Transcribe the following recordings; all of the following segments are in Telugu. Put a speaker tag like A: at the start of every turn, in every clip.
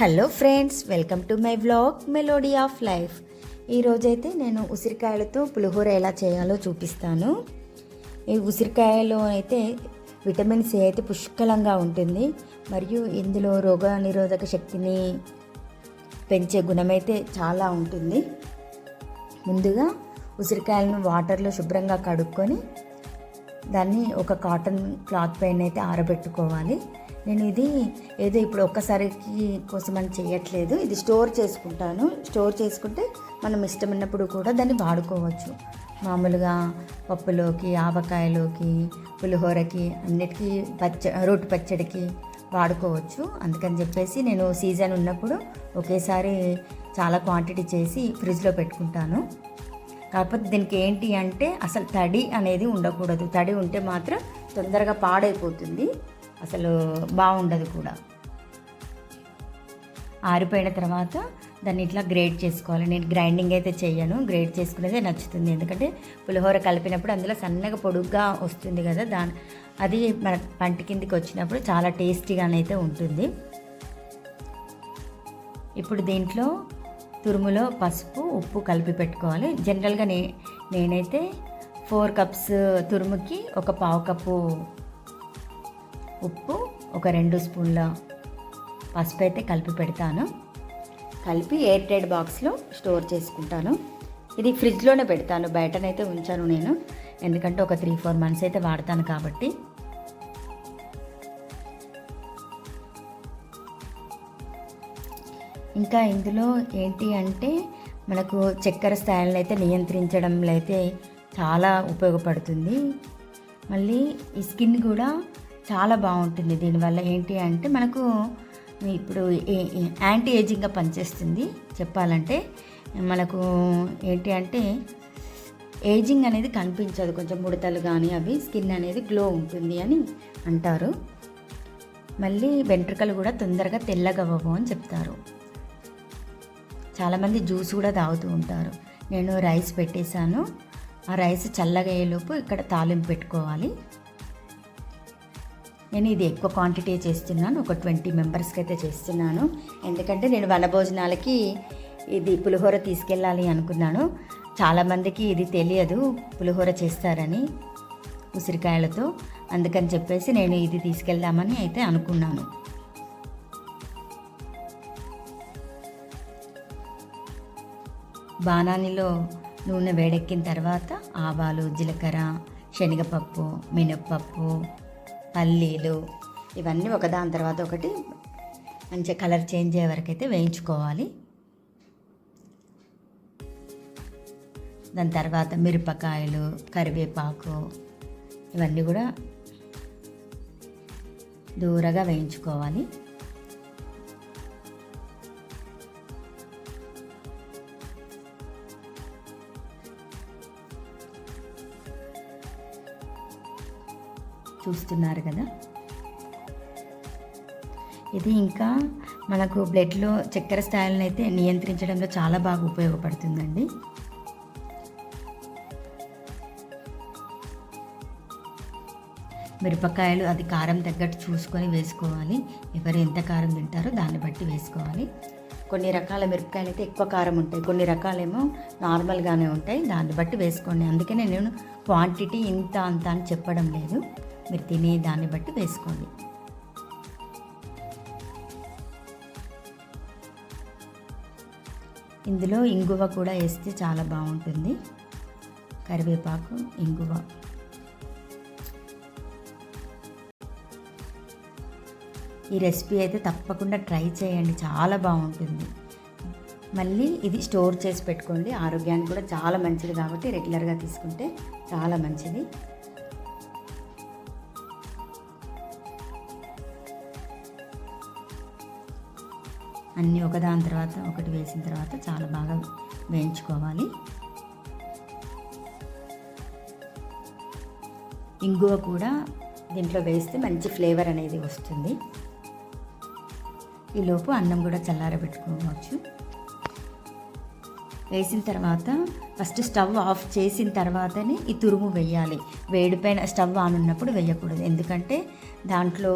A: Hello friends welcome to my vlog melody of life ఈరోజైతే నేను ఉసిరికాయలతో పులిహోర ఎలా చేయాలో చూపిస్తాను. ఈ ఉసిరికాయలో అయితే విటమిన్ సి అయితే పుష్కలంగా ఉంటుంది. మరియు ఇందులో రోగ నిరోధక శక్తిని పెంచే గుణమైతే చాలా ఉంటుంది. ముందుగా ఉసిరికాయలను వాటర్లో శుభ్రంగా కడుక్కొని దాన్ని ఒక కాటన్ క్లాత్ పైన అయితే ఆరబెట్టుకోవాలి. నేను ఇది ఏదో ఇప్పుడు ఒక్కసారికి కోసం అని చేయట్లేదు. ఇది స్టోర్ చేసుకుంటాను. స్టోర్ చేసుకుంటే మనం ఇష్టమైనప్పుడు కూడా దాన్ని వాడుకోవచ్చు. మామూలుగా పప్పులోకి ఆవకాయలోకి పులిహోరకి అన్నిటికీ పచ్చ రోటి పచ్చడికి వాడుకోవచ్చు. అందుకని చెప్పేసి నేను సీజన్ ఉన్నప్పుడు ఒకేసారి చాలా క్వాంటిటీ చేసి ఫ్రిడ్జ్లో పెట్టుకుంటాను. కాకపోతే దీనికి ఏంటి అంటే అసలు తడి అనేది ఉండకూడదు. తడి ఉంటే మాత్రం తొందరగా పాడైపోతుంది. అసలు బాగుండదు కూడా. ఆరిపోయిన తర్వాత దాన్ని ఇట్లా గ్రేట్ చేసుకోవాలి. నేను గ్రైండింగ్ అయితే చేయను గ్రేట్ చేసుకునేదే నచ్చుతుంది. ఎందుకంటే పులిహోర కలిపినప్పుడు అందులో సన్నగా పొడుగ్గా వస్తుంది కదా దాని అది మన పంట కిందికి వచ్చినప్పుడు చాలా టేస్టీగానైతే ఉంటుంది. ఇప్పుడు దీంట్లో తురుములో పసుపు ఉప్పు కలిపి పెట్టుకోవాలి. జనరల్గా నే నేనైతే ఫోర్ కప్స్ తురుముకి ఒక పావు కప్పు ఉప్పు ఒక రెండు స్పూన్ల పసుపు అయితే కలిపి పెడతాను. కలిపి ఎయిర్ టైట్ బాక్స్లో స్టోర్ చేసుకుంటాను. ఇది ఫ్రిడ్జ్లోనే పెడతాను. బయటనైతే ఉంచాను నేను. ఎందుకంటే ఒక త్రీ ఫోర్ మంత్స్ అయితే వాడతాను కాబట్టి. ఇంకా ఇందులో ఏంటి అంటే మనకు చక్కెర స్థాయిలను అయితే నియంత్రించడంలో అయితే చాలా ఉపయోగపడుతుంది. మళ్ళీ ఈ స్కిన్ కూడా చాలా బాగుంటుంది. దీనివల్ల ఏంటి అంటే మనకు ఇప్పుడు యాంటీ ఏజింగ్గా పనిచేస్తుంది. చెప్పాలంటే మనకు ఏంటి అంటే ఏజింగ్ అనేది కనిపించదు. కొంచెం ముడతలు కానీ అవి స్కిన్ అనేది గ్లో ఉంటుంది అని అంటారు. మళ్ళీ వెంట్రుకలు కూడా తొందరగా తెల్లగవ్వవు అని చెప్తారు. చాలామంది జ్యూస్ కూడా తాగుతూ ఉంటారు. నేను రైస్ పెట్టేశాను. ఆ రైస్ చల్లగా అయ్యేలోపు ఇక్కడ తాలింపు పెట్టుకోవాలి. నేను ఇది ఎక్కువ క్వాంటిటీ చేస్తున్నాను. ఒక ట్వంటీ మెంబర్స్కి అయితే చేస్తున్నాను. ఎందుకంటే నేను వనభోజనాలకి ఇది పులిహోర తీసుకెళ్ళాలి అనుకున్నాను. చాలామందికి ఇది తెలియదు పులిహోర చేస్తారని ఉసిరికాయలతో. అందుకని చెప్పేసి నేను ఇది తీసుకెళ్దామని అయితే అనుకున్నాను. బాణానిలో నూనె వేడెక్కిన తర్వాత ఆవాలు జీలకర్ర శనగపప్పు మినప్పప్పు పల్లీలు ఇవన్నీ ఒకదాని తర్వాత ఒకటి మంచిగా కలర్ చేంజ్ అయ్యే వరకు అయితే వేయించుకోవాలి. దాని తర్వాత మిరపకాయలు కరివేపాకు ఇవన్నీ కూడా దూరగా వేయించుకోవాలి. చూస్తున్నారు కదా. ఇది ఇంకా మనకు బ్లడ్లో చక్కెర స్థాయిలను అయితే నియంత్రించడంలో చాలా బాగా ఉపయోగపడుతుందండి. మిరపకాయలు అది కారం తగ్గట్టు చూసుకొని వేసుకోవాలి. ఎవరు ఎంత కారం తింటారో దాన్ని బట్టి వేసుకోవాలి. కొన్ని రకాల మిరపకాయలు అయితే ఎక్కువ కారం ఉంటాయి. కొన్ని రకాలేమో నార్మల్గానే ఉంటాయి. దాన్ని బట్టి వేసుకోండి. అందుకనే నేను క్వాంటిటీ ఇంత అంత అని చెప్పడం లేదు. మీరు తినే దాన్ని బట్టి వేసుకోండి. ఇందులో ఇంగువ కూడా వేస్తే చాలా బాగుంటుంది. కరివేపాకు ఇంగువ. ఈ రెసిపీ అయితే తప్పకుండా ట్రై చేయండి చాలా బాగుంటుంది. మళ్ళీ ఇది స్టోర్ చేసి పెట్టుకోండి ఆరోగ్యానికి కూడా చాలా మంచిది కాబట్టి రెగ్యులర్గా తీసుకుంటే చాలా మంచిది. అన్నీ ఒకదాని తర్వాత ఒకటి వేసిన తర్వాత చాలా బాగా వేయించుకోవాలి. ఇంగువ కూడా దీంట్లో వేస్తే మంచి ఫ్లేవర్ అనేది వస్తుంది. ఈలోపు అన్నం కూడా చల్లారబెట్టుకోవచ్చు. వేసిన తర్వాత ఫస్ట్ స్టవ్ ఆఫ్ చేసిన తర్వాతనే ఈ తురుము వేయాలి వేడిపైన స్టవ్ ఆన్ ఉన్నప్పుడు వేయకూడదు ఎందుకంటే దాంట్లో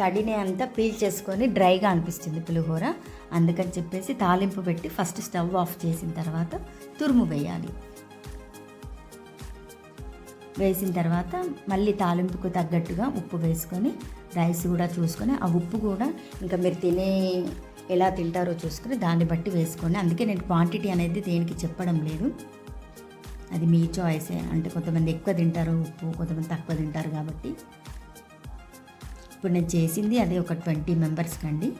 A: తడిని అంతా పీల్ చేసుకొని డ్రైగా అనిపిస్తుంది పులిహోర. అందుకని చెప్పేసి తాలింపు పెట్టి ఫస్ట్ స్టవ్ ఆఫ్ చేసిన తర్వాత తురుము వేయాలి వేసిన తర్వాత మళ్ళీ తాలింపుకు తగ్గట్టుగా ఉప్పు వేసుకొని రైస్ కూడా చూసుకొని ఆ ఉప్పు కూడా ఇంకా మీరు తినే ఎలా తింటారో చూసుకొని దాన్ని బట్టి వేసుకోండి. అందుకే నేను క్వాంటిటీ అనేది దేనికి చెప్పడం లేదు. అది మీ చాయిసే అంటే కొంతమంది ఎక్కువ తింటారు ఉప్పు కొంతమంది తక్కువ తింటారు కాబట్టి. ఇప్పుడు నేను చేసింది అది ఒక ట్వంటీ మెంబర్స్కి అండి.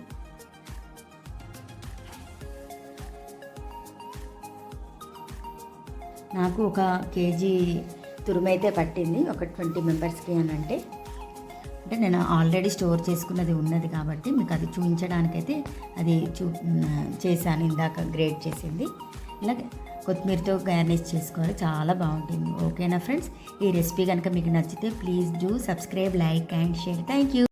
A: నాకు ఒక కేజీ తురుమైతే పట్టింది ఒక ట్వంటీ మెంబర్స్కి అని అంటే. అంటే నేను ఆల్రెడీ స్టోర్ చేసుకున్నది ఉన్నది కాబట్టి మీకు అది చూపించడానికైతే అది చూ చేశాను. ఇందాక గ్రేట్ చేసింది. ఇలా కొత్తిమీరతో గార్నిష్ చేసుకోవాలి. చాలా బాగుంటుంది. ఓకేనా ఫ్రెండ్స్ ఈ రెసిపీ కనుక మీకు నచ్చితే please do subscribe like and share thank you